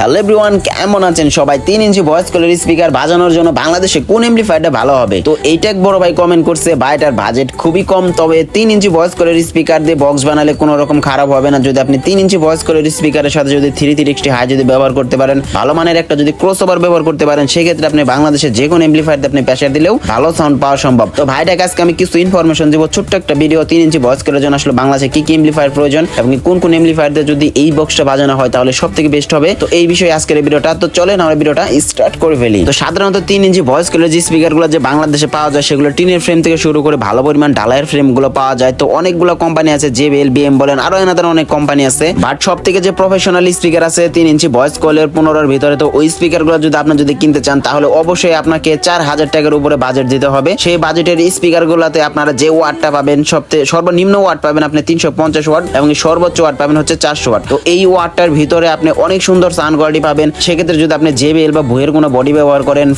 Hello everyone কেমন আছেন সবাই? তিন ইঞ্চি ভয়েস কলের স্পিকার বাজানোর জন্য বাংলাদেশে কোন এমপ্লিফায়ারটা ভালো হবে? তো এইটা এক বড় ভাই কমেন্ট করছে বা এটার বাজেট খুবই কম, তবে তিন ইঞ্চি ভয়েস কলের স্পিকার দিয়ে বক্স বানালে কোনো রকম খারাপ হবে না। যদি আপনি তিন ইঞ্চি ভয়েস কলের স্পিকারের সাথে যদি থ্রি সিক্সটি হাই যদি ব্যবহার করতে পারেন, ভালো মানের একটা যদি ক্রস ওভার ব্যবহার করতে পারেন, সেক্ষেত্রে আপনি বাংলাদেশে যে কোনো এমপ্লিফায়ার আপনি প্রেশার দিলেও ভালো সাউন্ড পাওয়া সম্ভব। তো ভাইটাকে আজকে আমি কিছু ইনফরমেশন দিব, ছোট্ট একটা ভিডিও তিন ইঞ্চি ভয়েস কলের জন্য আসলে বাংলাদেশে কি কি এমপ্লিফায়ার প্রয়োজন এবং কোন কোন এমপ্লিফায়ার যদি এই বক্সটা বাজানো হয়, তাহলে সব থেকে বেস্ট হবে। তো এই বিষয়ে আজকের এই ভিডিওটা। তো চলেন আমরা ভিডিওটা স্টার্ট করে ফেলি। তো সাধারণত তিন ইঞ্চি ভয়েস কলের যে স্পিকারগুলো যে বাংলাদেশে পাওয়া যায়, সেগুলো টিনের ফ্রেম থেকে শুরু করে ভালো পরিমাণ ডালায়ের ফ্রেমগুলো পাওয়া যায়। তো অনেকগুলো কোম্পানি আছে জেবেল বিএম বলেন, আরও এনাদের অনেক কোম্পানি আছে। বাট সব থেকে যে প্রফেশনাল স্পিকার আছে তিন ইঞ্চি ভয়েস কলের পনেরোর ভিতরে, তো ওই স্পিকারগুলো যদি আপনি যদি কিনতে চান, তাহলে অবশ্যই আপনাকে চার হাজার টাকার উপরে বাজেট দিতে হবে। সেই বাজেটের স্পিকার গুলাতে আপনারা যে ওয়াটটা পাবেন, সবথেকে সর্বনিম্ন ওয়াট পাবেন আপনি তিনশো পঞ্চাশ ওয়াট এবং সর্বোচ্চ ওয়াট পাবেন হচ্ছে চারশো ওয়াট তো এই ওয়াটটার ভিতরে আপনি অনেক সুন্দর সাউন্ড কোয়ালিটি পাবেন। সেক্ষেত্রে যদি আপনি জেবিএল বা ভুয়ের কোনো বডি ব্যবহার করেন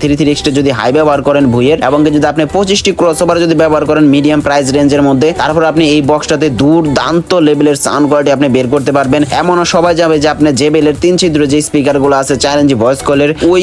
থ্রি থ্রি এক্সটা যদি হাই ব্যবহার করেন ভুয়ের এবং যদি আপনি পঁচিশটি ক্রস ওভার যদি ব্যবহার করেন মিডিয়াম প্রাইস রেঞ্জের মধ্যে, তারপর আপনি এই বক্সটাতে দুর্দান্ত লেভেলের সাউন্ড কোয়ালিটি আপনি বের করতে পারবেন। এমনও সবাই যাবে যে আপনি জেবেলের তিন ছিদ্র যে স্পিকারগুলো আছে ইঞ্চি ভয়েস কলের ওই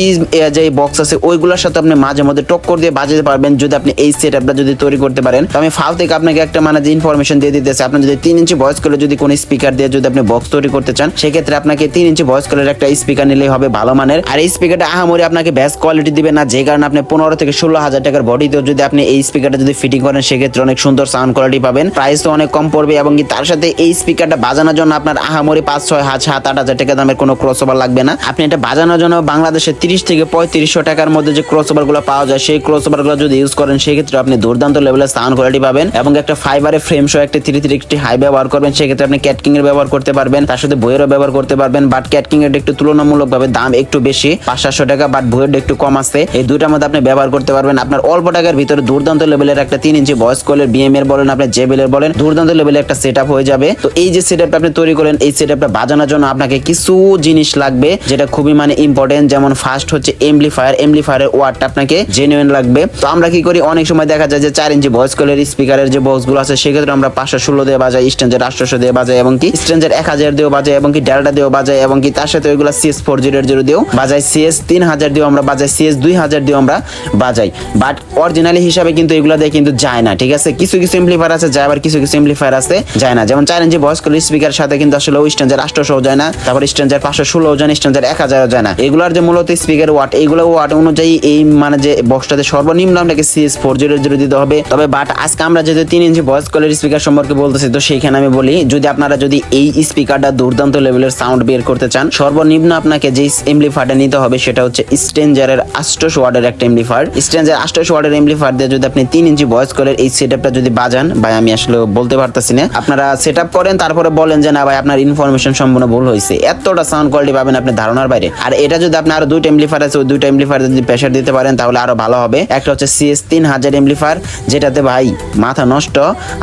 যে বক্স আছে, ওইগুলোর সাথে আপনি মাঝে মধ্যে টক্কর দিয়ে বাজাতে পারবেন যদি আপনি এই সেট আপটা যদি তৈরি করতে পারেন। তো আমি ফাও থেকে আপনাকে একটা মানে যে ইনফরমেশন দিয়ে দিতেছে, আপনি যদি তিন ইঞ্চি ভয়েস কলে যদি কোনো স্পিকার দিয়ে যদি আপনি বক্স তৈরি করতে চান, সেক্ষেত্রে আপনাকে তিন ইঞ্চি ভয়েস কলের একটা স্পিকার নিলেই হবে ভালো মানের। আর এই স্পিকারটা আহামরি আপনাকে বেস্ট কোয়ালিটি দিবে না, যে কারণে আপনি পনেরো থেকে ষোলো হাজার টাকার বডিতেও যদি আপনি এই স্পিকারটা যদি ফিটিং করেন, সেক্ষেত্রে অনেক সুন্দর সাউন্ড কোয়ালিটি পাবেন। প্রাইসও অনেক কম পড়বে এবং তার সাথে এই স্পিকারটা বাজানোর জন্য আপনার আহামরি পাঁচ, ছয় হাজার সাত, আট হাজার টাকা দামের কোনো ক্রস ওভার লাগবে না। আপনি এটা বাজানোর জন্য বাংলাদেশে তিরিশ থেকে পঁয়ত্রিশশো টাকার মধ্যে যে ক্রস ওভারগুলো পাওয়া যায়, সেই ক্রস ওভারগুলো যদি ইউজ করেন, সেক্ষেত্রে আপনি দুর্দান্ত লেভেলের সাউন্ড কোয়ালিটি পাবেন এবং একটা ফাইবারের ফ্রেম সহ একটা থ্রি থ্রি একটি হাই ব্যবহার করবেন। সেক্ষেত্রে আপনি ক্যাটকিং এর ব্যবহার করতে পারবেন, তার সাথে বইয়েরও ব্যবহার করতে পারবেন। বাট ক্যাটকিং এর একটু তুলনামূলক ভাবে দাম একটু বেশি, পাঁচ সাতশো টাকা বাট বইয়ের একটু কম আছে। এই দুইটার মধ্যে আপনি ব্যবহার করতে পারবেন আপনার অল্প টাকার ভিতরে দুর্দান্ত লেভেলের একটা তিন ইঞ্চি ভয়েস কলের বিএম এর বলেন আপনি জেবেলের বলেন, দুর্দান্ত লেভেলের একটা সেট হয়ে যাবে। তো এই যে সেট আপনি তৈরি করেন এই সেট বাজানোর জন্য আপনাকে কিছু জিনিস লাগবে, যেটা খুবই মানে ইম্পর্টেন্ট যেমন ফার্স্ট হচ্ছে এমপ্লিফায়ার এমপ্লিফায়ারের ওয়ার্ডটা আপনাকে জেনুইন লাগবে। তো আমরা কি করি, অনেক সময় দেখা যায় যে চার ইঞ্চি ভয়েস কলের স্পিকারের যে বক্সগুলো আছে, সেক্ষেত্রে আমরা পাঁচশো ষোলো দিয়ে বাজাই স্ট্রেঞ্জের আটশোশো দিয়ে বাজাই, এবং কি স্ট্রেঞ্জের এক হাজার দিয়েও বাজাই, এবং কি ডেল্টা দিয়েও বাজাই, এবং কি তার সাথে ওইগুলো সিএস ফোর জিরো জিরো দিয়েও বাজাই সিএস তিন হাজার দিয়েও আমরা বাজাই সিএস দুই হাজার দিয়েও আমরা বাজাই। বাট অরিজিনালি হিসাবে কিন্তু এগুলো দিয়ে কিন্তু যায় না, ঠিক আছে? কিছু কিছু এমপ্লিফায়ার আছে, যায়, আবার কিছু কিছু এমপ্লিফায়ার আছে, যায় না। যেমন চার ইঞ্চি ভয়েস কলের স্পিকার সাথে কিন্তু আসলে ওই স্ট্রেঞ্জের আটশোশো যায় না, তারপর স্ট্রেঞ্জের পাঁচশো ষোলো যায় স্ট্রেঞ্জের এক হাজারও যায় না। এগুলোর যে মূলত স্পিকার ওয়াট এগুলো ওয়াট অনুযায়ী এই মানে যে বক্সটাতে সর্বনিম্ন আপনাকে সিএস ফোর জিরো জিরো দিতে হবে। তবে বাট আজকে আমরা যেহেতু তিন ইঞ্চি ভয়েস কলের স্পিকার সম্পর্কে বলতেছি, তো সেইখানে আমি বলি, যদি আপনারা যদি এই স্পিকারটা দুর্দান্ত লেভেলের সাউন্ড বের করতে চান সর্বনিম্ন আপনাকে যে এমপ্লিফায়ারটা নিতে হবে সেটা হচ্ছে স্ট্রেঞ্জারের আষ্টশ ওয়ার্ডের একটা এমপ্লিফায়ার স্ট্রেঞ্জার আষ্টশ ওয়ার্ডের এমপ্লিফায়ার দিয়ে যদি আপনি তিন ইঞ্চি ভয়েস কলের এই সেটআপটা যদি বাজান, ভাই, আমি আসলে বলতে পারতেছি না। আপনারা সেট করেন, তারপরে বলেন যে, না, ভাই, আপনার ইনফরমেশন সম্পূর্ণ ভুল হয়েছে। এতটা সাউন্ড কোয়ালিটি পাবেন আপনি ধারণার বাইরে। আর এটা যদি আপনি আরও দুইটা এমপ্লিফায়ার আছে, ওই দুইটা এমপ্লিফায়ার যদি প্রেশার দিতে পারেন, তাহলে আরও ভালো হবে। একটা হচ্ছে সিএস তিন হাজার এমপ্লিফায়ার যেটাতে, ভাই, মাথা নষ্ট।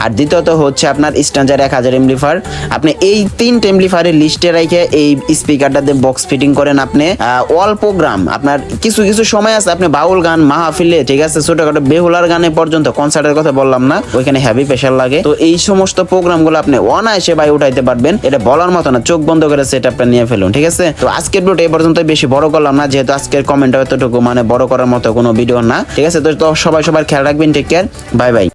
আর দ্বিতীয়ত হচ্ছে আপনার স্ট্যান্ডার এক হাজার এমপ্লিফায়ার আপনি এই তিন এমপ্লিফায়ারের লিস্টে রেখে এই স্পিকারটাতে বক্স ফিটিং করেন আপনি। অল প্রোগ্রাম আপনার কিছু কিছু সময় আছে, আপনি বাউল গান, মাহফিলে, ঠিক আছে, ছোটখাটো বেহুলার গানে পর্যন্ত কনসার্টের কথা বললাম না, ওইখানে হেভি প্রেশার লাগে। তো এই সমস্ত প্রোগ্রামগুলো আপনি অনায়াসে ভাই উঠাইতে পারবেন। এটা বলার মতো না, চোখ বন্ধ করে সেট আপটা নিয়ে ফেলুন, ঠিক আছে? তো আজকের ভিডিওটা এই পর্যন্ত বেশি বড় করলাম না, যেহেতু আজকের কমেন্ট এতটুকু মানে বড় করার মতো কোনো ভিডিও না, ঠিক আছে? তো তো সবাই সবার খেয়াল রাখবেন টেক কেয়ার বাই বাই